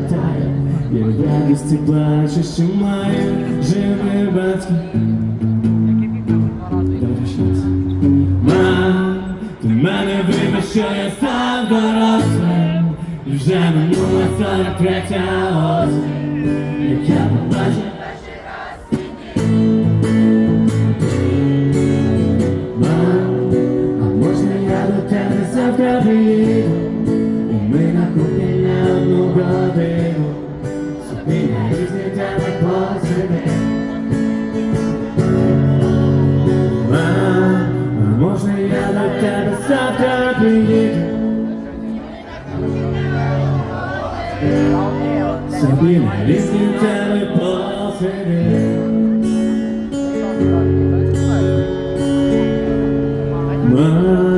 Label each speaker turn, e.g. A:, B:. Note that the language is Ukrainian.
A: питає, я радості бачу, що маю ще раз. Мам, ти мене вибач, що я став дорослим. І вже минула 43 осінь Як я побачив. Мам, а можна я до тебе завтра приїду І ми на кухні різні теми посидимо Мам, а можна я до тебе завтра приїду? Собі на різні теми посидимо Мам,